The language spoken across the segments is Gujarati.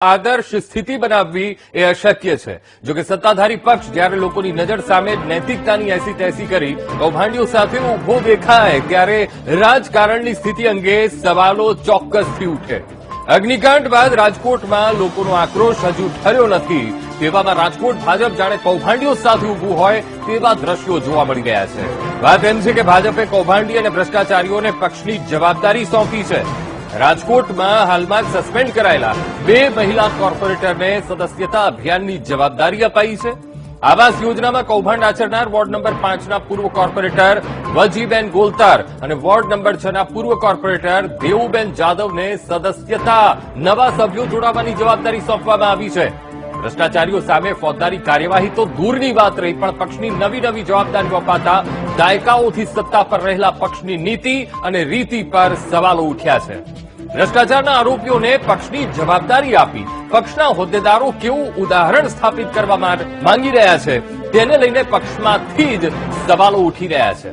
આદર્શ સ્થિતિ બનાવવી એ અશક્ય છે. જો કે સત્તાધારી પક્ષ જ્યારે લોકોની નજર સામે નૈતિકતાની એસી તેસી કરી કૌભાંડીઓ સાથે ઊભો દેખાય ત્યારે રાજકારણની સ્થિતિ અંગે સવાલો ચોક્કસથી ઉઠે. અગ્નિકાંડ બાદ રાજકોટમાં લોકોનો આક્રોશ હજુ ઠર્યો નથી. તેવામાં રાજકોટ ભાજપ જાણે કૌભાંડીઓ સાથે ઉભું હોય તેવા દ્રશ્યો જોવા મળી ગયા છે. વાત એમ છે કે ભાજપે કૌભાંડી અને ભ્રષ્ટાચારીઓને પક્ષની જવાબદારી સોંપી છે. રાજકોટમાં હાલમાં સસ્પેન્ડ કરાયેલા બે મહિલા કોર્પોરેટરને સદસ્યતા અભિયાનની જવાબદારી અપાઈ છે. આવાસ યોજનામાં કૌભાંડ આચરનાર વોર્ડ નંબર પાંચના પૂર્વ કોર્પોરેટર વજીબેન ગોલતાર અને વોર્ડ નંબર છના પૂર્વ કોર્પોરેટર દેવુબેન જાદવને સદસ્યતા નવા સભ્યો જોડાવાની જવાબદારી સોંપવામાં આવી છે. ભ્રષ્ટાચારીઓ સામે ફોજદારી કાર્યવાહી તો દૂરની વાત રહી, પણ પક્ષની નવી નવી જવાબદારીઓ અપાતા દાયકાઓથી સત્તા પર રહેલા પક્ષની નીતિ અને રીતિ પર સવાલો ઉઠ્યા છે. ભ્રષ્ટાચારના આરોપીઓને પક્ષની જવાબદારી આપી પક્ષના હોદ્દેદારો કેવું ઉદાહરણ સ્થાપિત કરવા માંગી રહ્યા છે, તેને લઈને પક્ષમાંથી જ સવાલો ઉઠી રહ્યા છે.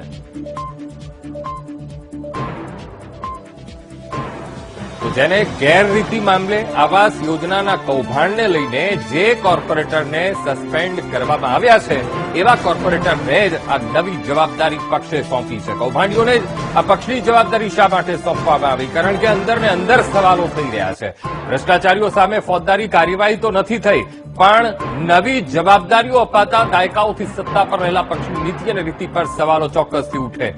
તો જેને ગેરરીતિ મામલે આવાસ યોજનાના કૌભાંડને લઈને જે કોર્પોરેટરને સસ્પેન્ડ કરવામાં આવ્યા છે, એવા કોર્પોરેટરને જ આ નવી જવાબદારી પક્ષે સોંપી છે. કૌભાંડીઓને જ આ પક્ષની જવાબદારી શા માટે સોંપવામાં આવી? કારણ કે અંદર ને અંદર સવાલો થઈ રહ્યા છે. ભ્રષ્ટાચારીઓ સામે ફોજદારી કાર્યવાહી તો નથી થઈ, પણ નવી જવાબદારીઓ અપાતા દાયકાઓથી સત્તા પર રહેલા પક્ષની નીતિ અને રીતિ પર સવાલો ચોક્કસથી ઉઠે.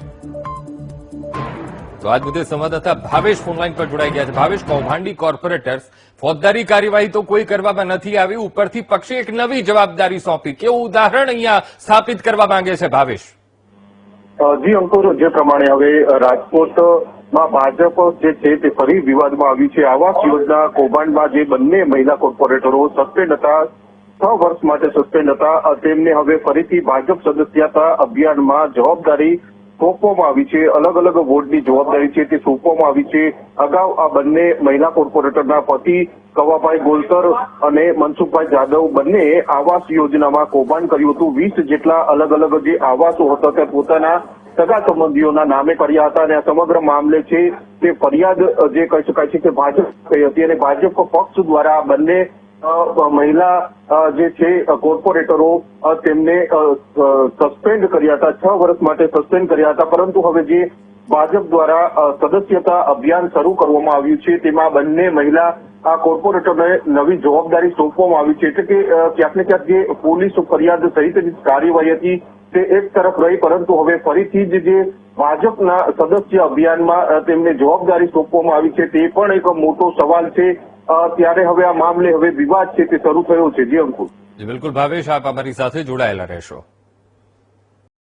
તો આજ મુદ્દે સંવાદદાતા ભાવેશ ફોનલાઈન પર જોડાઈ ગયા છે. ભાવેશ, કૌભાંડી કોર્પોરેટર્સ, ફોજદારી કાર્યવાહી તો કોઈ કરવામાં નથી આવી. ઉપરથી પક્ષે એક નવી જવાબદારી સોંપી. કેવું ઉદાહરણ અહીંયા સ્થાપિત કરવા માંગે છે ભાવેશ? જી, અંકુર, જે પ્રમાણે હવે રાજકોટમાં ભાજપ જે છે તે ફરી વિવાદમાં આવ્યું છે. આવાસ યોજના કૌભાંડમાં જે બંને મહિલા કોર્પોરેટરો સસ્પેન્ડ હતા, છ વર્ષ માટે સસ્પેન્ડ હતા તેમને હવે ફરીથી ભાજપ સદસ્યતા અભિયાનમાં જવાબદારી સોંપવામાં આવી છે, અલગ અલગ વોર્ડની જવાબદારી છે તે સોંપવામાં આવી છે. અગાઉ આ બંને મહિલા કોર્પોરેટરના પતિ કવાભાઈ ગોલકર અને મનસુખભાઈ જાદવ બંને આવાસ યોજનામાં કૌભાંડ કર્યું હતું. વીસ જેટલા અલગ અલગ જે આવાસો હતા તે પોતાના સગા સંબંધીઓના નામે કર્યા હતા અને આ સમગ્ર મામલે છે તે ફરિયાદ જે કહી શકાય છે કે ભાજપ થઈ હતી અને ભાજપ પક્ષ દ્વારા બંને મહિલા જે છે કોર્પોરેટરો તેમને સસ્પેન્ડ કર્યા હતા, છ વર્ષ માટે સસ્પેન્ડ કર્યા હતા, પરંતુ હવે જે ભાજપ દ્વારા સદસ્યતા અભિયાન શરૂ કરવામાં આવ્યું છે, તેમાં બંને મહિલા આ કોર્પોરેટરને નવી જવાબદારી સોંપવામાં આવી છે, એટલે કે ક્યાંક ને ક્યાંક જે પોલીસ ફરિયાદ સહિતની કાર્યવાહી હતી, તે એક તરફ રહી, પરંતુ હવે ફરીથી જ જે ભાજપના સદસ્ય અભિયાનમાં તેમને જવાબદારી સોંપવામાં આવી છે, તે પણ એક મોટો સવાલ છે. ત્યારે હવે આ મામલે હવે વિવાદ છે તે શરૂ થયો છે. જી અંકુર. બિલકુલ ભાવેશ, આપ અમારી સાથે જોડાયેલા રહેશો.